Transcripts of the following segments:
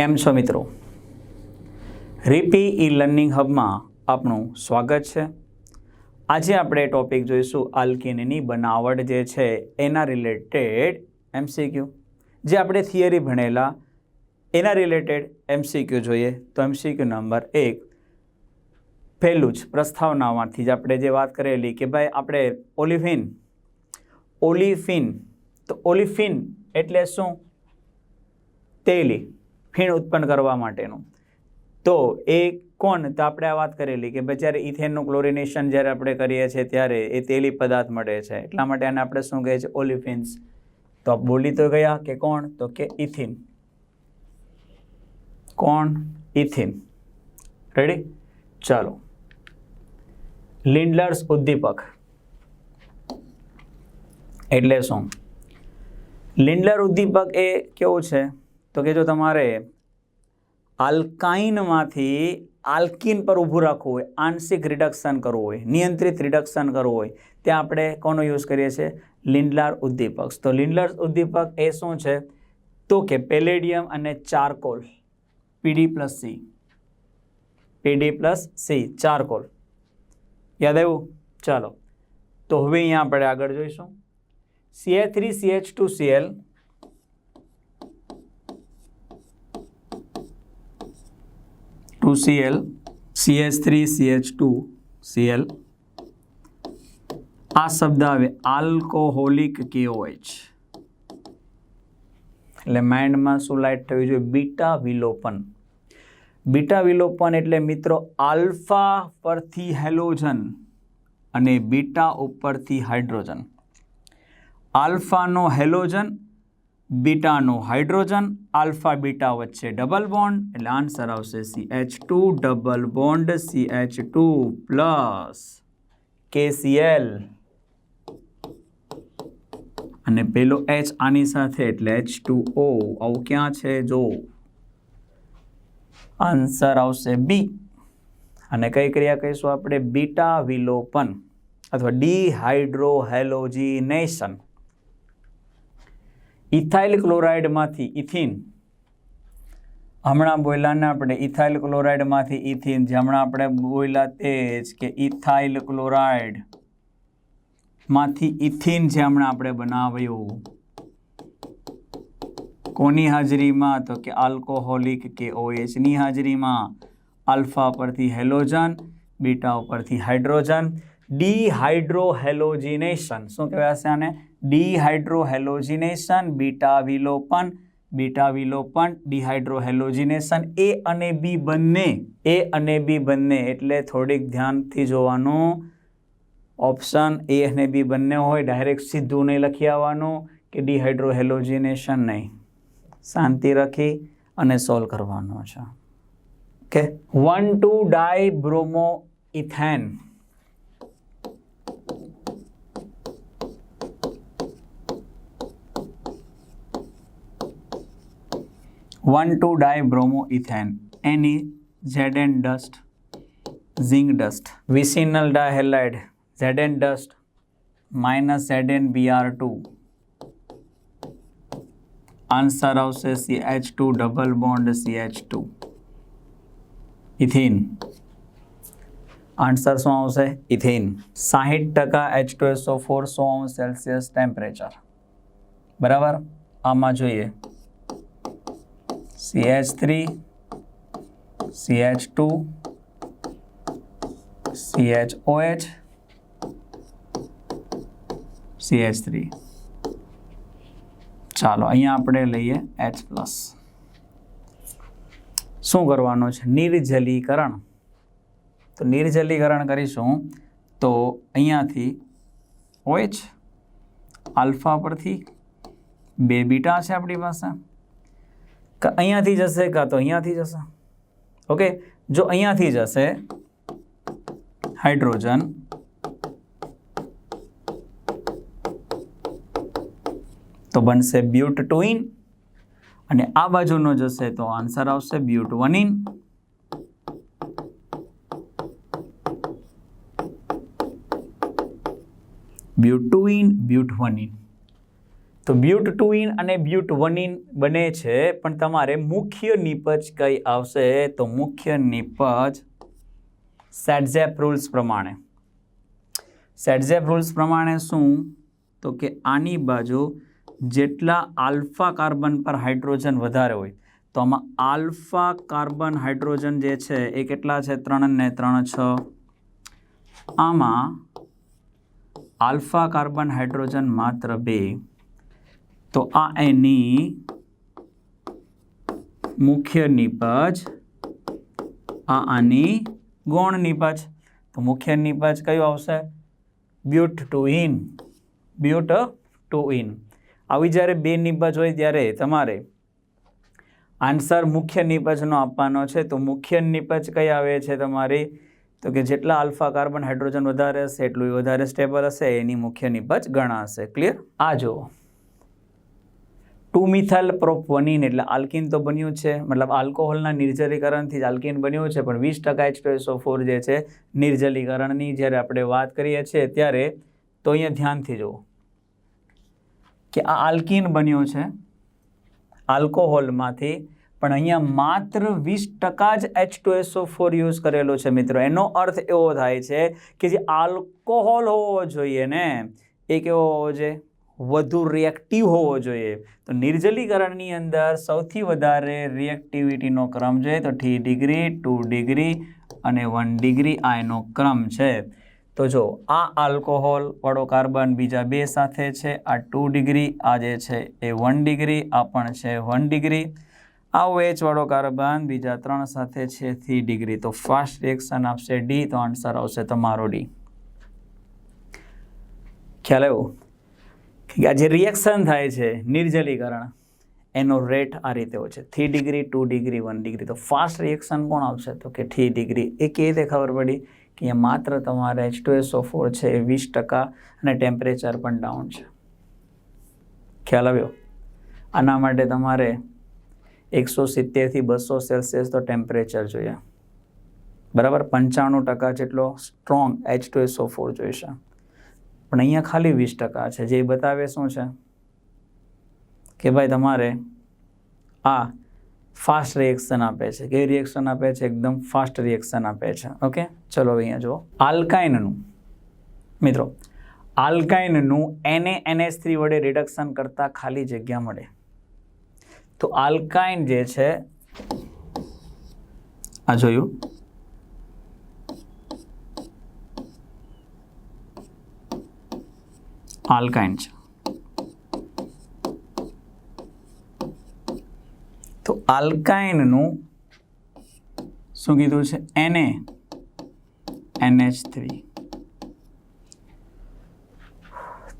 કેમ છો મિત્રો? રીપી ઈ લર્નિંગ હબમાં આપનું સ્વાગત છે. આજે આપણે ટોપિક જોઈશું આલ્કિનની બનાવટ જે છે એના રિલેટેડ એમસીક્યુ. જે આપણે થિયરી ભણેલા, એના રિલેટેડ એમસીક્યુ જોઈએ. તો એમસીક્યુ નંબર એક, પહેલું જ પ્રસ્તાવનામાંથી જ આપણે જે વાત કરેલી કે ભાઈ આપણે ઓલિફિન ઓલિફિન, તો ઓલિફિન એટલે શું? તેલી. ફીણ ઉત્પન્ન કરવા માટેનું. તો એ કોણ? તો આપણે આ વાત કરેલી કે ભાઈ જ્યારે ઇથેનનું ક્લોરિનેશન જ્યારે આપણે કરીએ છીએ ત્યારે એ તેલી પદાર્થ મળે છે. એટલા માટે આને આપણે શું કહીએ છીએ ઓલિફિન્સ તો બોલી તો ગયા કે કોણ? તો કે ઇથિન. કોણ? ઇથિન. રેડી ચાલો. લિન્ડલર્સ ઉદ્દીપક. એટલે શું? લિન્ડલર ઉદ્દીપક એ કેવું છે? તો કે જો તમારે, આલ્કાઇનમાંથી આલ્કિન પર ઊભું રાખવું હોય, આંશિક રિડક્શન કરવું હોય, નિયંત્રિત રિડક્શન કરવું હોય, ત્યાં આપણે કોનો યુઝ કરીએ છીએ? લિન્ડલાર ઉદ્દીપક. તો લિન્ડલાર ઉદ્દીપક એ શું છે? તો કે પેલેડિયમ અને charcoal. PD plus C PD plus C charcoal. યાદ આવ્યું? ચાલો. તો હવે અહીંયા આપણે આગળ જોઈશું. CA three CH two CL two CL CH three CH two CL આ શબ્દ આવે આલ્કોહોલિક કેઓએચ એટલે માઇન્ડમાં શું લાઇટ થવી જોઈએ? બીટા વિલોપન. બીટા વિલોપન એટલે મિત્રો આલ્ફા પરથી હેલોજન અને બીટા ઉપરથી હાઇડ્રોજન. આલ્ફાનો હેલોજન બીટાનો હાઇડ્રોજન, આલ્ફા, બીટા વચ્ચે ડબલ બોન્ડ, એટલે આન્સર આવશે C H two double bond C H two plus KCL અને પેલો એચ આની સાથે, એટલે એચ ટુ ઓ આવું ક્યાં છે? જો આન્સર આવશે બી અને કઈ ક્રિયા કહીશું આપણે? બીટા વિલોપન, અથવા ડીહાઇડ્રોહેલોજીનેશન. Ethyl ક્લોરાઇડમાંથી ethene. હમણાં બોલ્યા ને આપણે ઇથાઇલ ક્લોરાઇડમાંથી ઇથિન, જે હમણાં આપણે બોલ્યા તે જ કે ઇથાઇલ ક્લોરાઇડમાંથી ઇથિન જે હમણાં આપણે બનાવ્યું. કોની હાજરીમાં? તો કે આલ્કોહોલિક કે ઓએચની હાજરીમાં. આલ્ફા પરથી હેલોજન, બીટા ઉપરથી હાઇડ્રોજન ડીહાઇડ્રોહેલોજિનેશન. શું કહેવાય છે આને? ડીહાઇડ્રોહેલોજિનેશન, બીટા વિલોપન બીટા વિલોપન, ડિહાઇડ્રોહેલોજિનેશન. એ અને બી બંને, એ અને બી બંને. એટલે થોડીક ધ્યાનથી જોવાનું. ઓપ્શન એ અને બી બંને હોય, ડાયરેક્ટ સીધું નહીં લખી આવવાનું કે ડિહાઇડ્રોહેલોજિનેશન નહીં. શાંતિ રાખી અને સોલ્વ કરવાનો છે. Okay? One two di bromo ethane one two di bromo ethane એની Z N dust zinc dust vicinal dihalide Z N dust minus Z N B R two answer આવશે C H two double bond C H two ethene answer શું આવશે? Ethene સાહીઠ ટકા H two એસો four સો Celsius temperature બરાબર? આમાં જોઈએ. CH3 CH2 CHOH CH3 ચાલો, અહીંયા આપણે લઈએ એચ પ્લસ શું કરવાનું છે? નિર્જલીકરણ. તો નિર્જલીકરણ કરીશું તો અહીંયાથી ઓએચ આલ્ફા પરથી બે બીટા છે આપણી પાસે. કે અહીંયાથી જશે કાં તો અહીંયાથી જશે? ઓકે જો અહીંયાથી જશે, હાઇડ્રોજન તો બનશે બ્યુટ ટુઇન અને આ બાજુનો જશે તો આન્સર આવશે બ્યુટ વનિન વન બ્યુટવનિન. તો બ્યુટ ટુ ઇન અને બ્યુટ વન ઇન બને છે, પણ તમારે મુખ્ય નિપજ કઈ આવશે? તો મુખ્ય નિપજ સેટઝેપ રૂલ્સ પ્રમાણે. સેટઝેપ રૂલ્સ પ્રમાણે શું? તો કે આની બાજુ જેટલા આલ્ફા કાર્બન પર હાઇડ્રોજન વધારે હોય, તો આમાં આલ્ફા કાર્બન હાઇડ્રોજન જે છે એ કેટલા છે? ત્રણ ને ત્રણ છ. આમાં આલ્ફા કાર્બન હાઇડ્રોજન માત્ર બે તો આ એની મુખ્ય નિપજ, આ આની ગૌણ નિપજ. તો મુખ્ય નિપજ કયું આવશે? But two ene but two ene આવી જ્યારે બે નિપજ હોય ત્યારે તમારે આન્સર મુખ્ય નિપજનો આપવાનો છે. તો મુખ્ય નિપજ કઈ આવે છે તમારી? તો કે જેટલા આલ્ફા કાર્બન, હાઇડ્રોજન વધારે હશે, એટલું વધારે સ્ટેબલ હશે, એની મુખ્ય નિપજ ગણાશે. ક્લિયર આ જુઓ. ટુ મિથાઇલ પ્રોપવનિન એટલે આલ્કિન તો બન્યું છે, મતલબ આલ્કોહોલના નિર્જલીકરણથી જ આલ્કિન બન્યું છે, પણ વીસ ટકા એચ ફોર જે છે, નિર્જલીકરણની જ્યારે આપણે વાત કરીએ છીએ ત્યારે, તો અહીંયા ધ્યાનથી જુઓ કે આ આલ્કિન બન્યો છે, આલ્કોહોલમાંથી, પણ અહીંયા માત્ર વીસ ટકા જ H two SO four use કરેલો છે મિત્રો. એનો અર્થ એવો થાય છે કે જે આલ્કોહોલ હોવો જોઈએ ને એ કેવો હોવો જોઈએ. વધુ રિએક્ટિવ હોવો જોઈએ. તો નિર્જલીકરણની અંદર સૌથી વધારે રિએક્ટિવિટીનો ક્રમ છે, તો થ્રી ડિગ્રી ટુ ડિગ્રી અને વન ડિગ્રી આ એનો ક્રમ છે. તો જો, આ આલ્કોહોલ વાળો કાર્બન બીજા બે સાથે છે, આ ટુ ડિગ્રી આ જે છે એ વન ડિગ્રી આ પણ છે વન ડિગ્રી આ OH વાળો કાર્બન બીજા ત્રણ સાથે છે થ્રી ડિગ્રી તો ફાસ્ટ રિએક્શન આપશે ડી તો આન્સર આવશે તમારો ડી ખ્યાલ આવ્યો? આ જે રિએક્શન થાય છે, નિર્જલીકરણ, એનો રેટ આ રીતે હોય છે. Three degree two degree one degree તો ફાસ્ટ રિએક્શન કોણ આવશે તો કે થ્રી ડિગ્રી એ કેવી રીતે ખબર પડી કે અહીંયા માત્ર તમારે એચ ટુ એસો ફોર છે, એ વીસ ટકા અને ટેમ્પરેચર પણ ડાઉન છે. ખ્યાલ આવ્યો? આના માટે તમારે એકસો સિત્તેરથી બસો સેલ્સિયસ તો ટેમ્પરેચર જોઈએ. બરાબર? પંચાણું ટકા જેટલો strong H two SO four જોઈશે. પણ અહીંયા ખાલી વીસ ટકા છે. જે બતાવે શું છે? કે ભાઈ તમારે આ ફાસ્ટ રિએક્શન આપે છે. કેવી રિએક્શન આપે છે? એકદમ ફાસ્ટ રિએક્શન આપે છે. ઓકે ચલો અહીંયા જુઓ. આલ્કાઇનનું મિત્રો આલ્કાઇનનું એને એનએચ થ્રી વડે રિડક્શન કરતાં ખાલી જગ્યા મળે. તો આલ્કાઇન જે છે, આ જોયું? આલ્કાઇન છે. તો આલ્કાઇનનું શું કીધું છે? એને એનએચ થ્રી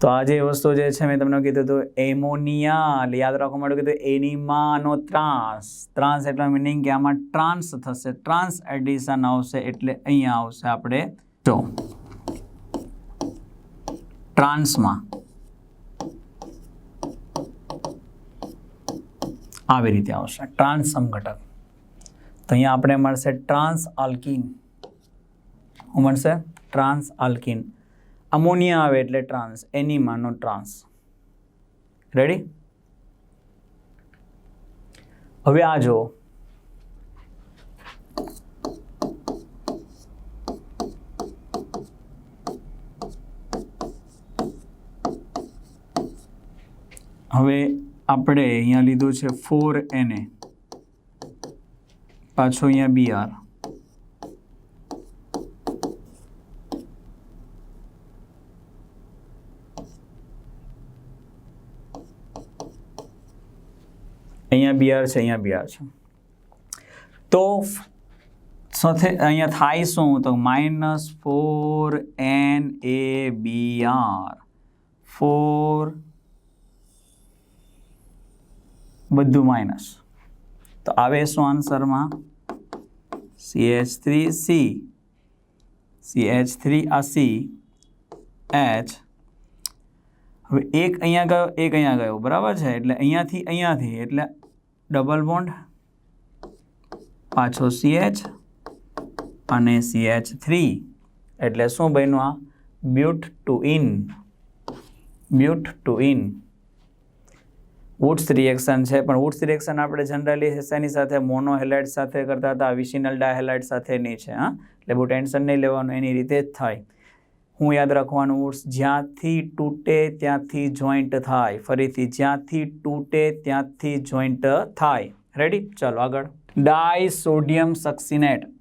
તો આ જે વસ્તુ જે છે મેં તમને કીધું હતું એમોનિયા યાદ રાખવા માટે કીધું એનિમાનો ત્રાસ. ત્રાસ એટલે મિનિંગ કે આમાં ટ્રાન્સ થશે. ટ્રાન્સ એડિશન આવશે એટલે અહીંયા આવશે આપણે જો. ટ્રાન્સમાં આવી રીતે આવશે. ટ્રાન્સ સમઘટક તો અહીંયા આપણે મળશે ટ્રાન્સ આલ્કિન. શું મળશે? Trans alkyne. અમોનિયા આવે એટલે ટ્રાન્સ. એનિમાનો ટ્રાન્સ. રેડી હવે આ જુઓ. હવે આપણે અહીંયા લીધું છે ફોર એને પાછો અહીંયા બી આર અહીંયા બી આર છે, અહીંયા બી આર છે. તો સાથે અહીંયા થાય શું? તો minus four N A B R four બધું માઇનસ તો આવે શું આન્સરમાં C H three C C H three આ સી એચ હવે એક અહીંયા ગયો, એક અહીંયા ગયો, બરાબર છે? એટલે અહીંયાથી અહીંયાથી, એટલે ડબલ બોન્ડ પાછો સી એચ અને સી એચ થ્રી એટલે શું બન્યું આ? But two ene but two ene Wurtz reaction છે. પણ વુડ્સ રિએક્શન આપણે જનરલી શેની સાથે? મોનો હેલાઇટ સાથે કરતા હતા. વિસિનલ ડાયહેલાઇટ સાથે નહીં છે, હા? એટલે બહુ ટેન્શન નહીં લેવાનું, એની રીતે જ થાય. હું યાદ રાખવાનું વુડ્સ જ્યાંથી તૂટે ત્યાંથી જોઈન્ટ થાય. ફરીથી, જ્યાંથી તૂટે ત્યાંથી જોઈન્ટ થાય. રેડી ચાલો આગળ. ડાય સોડિયમ સક્સિનેટ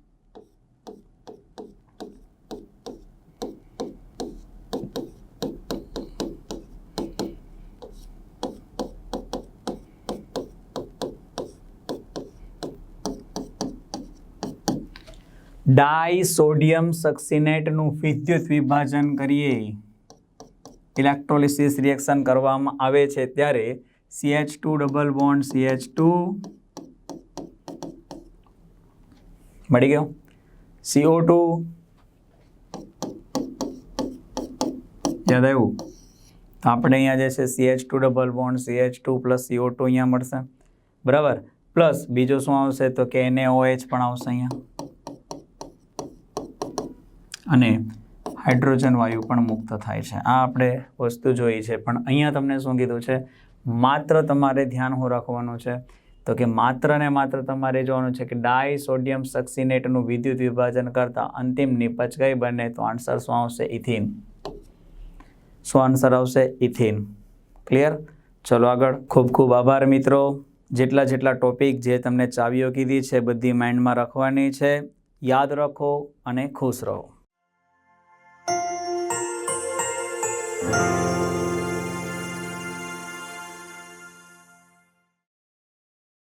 ડાય સોડિયમ સક્સિનેટનું વિદ્યુત વિભાજન કરીએ. ઇલેક્ટ્રોલિસિસ રિએક્શન કરવામાં આવે છે ત્યારે CH two double bond CH two મળી ગયો. સીઓ ટુ યાદ આવ્યું? તો આપણે અહીંયા જે છે CH two double bond CH two plus CO two અહીંયા મળશે. બરાબર? પ્લસ બીજો શું આવશે? તો કે એનએઓએચ પણ આવશે અહીંયા. અને હાઇડ્રોજન વાયુ પણ મુક્ત થાય છે. આ આપણે વસ્તુ જોઈ છે, પણ અહીંયા તમને શું કીધું છે? માત્ર તમારે ધ્યાન હું રાખવાનું છે? તો કે માત્ર ને માત્ર તમારે જોવાનું છે કે ડાય સોડિયમ સક્સિનેટનું વિદ્યુત વિભાજન કરતા અંતિમ નિપજ કઈ બને તો આન્સર શું આવશે? ઇથિન. શું આન્સર આવશે? ઇથિન. ક્લિયર? ચલો આગળ. ખૂબ ખૂબ આભાર મિત્રો. જેટલા જેટલા ટોપિક જે તમને ચાવીઓ કીધી છે, બધી માઇન્ડમાં રાખવાની છે. યાદ રાખો અને ખુશ રહો.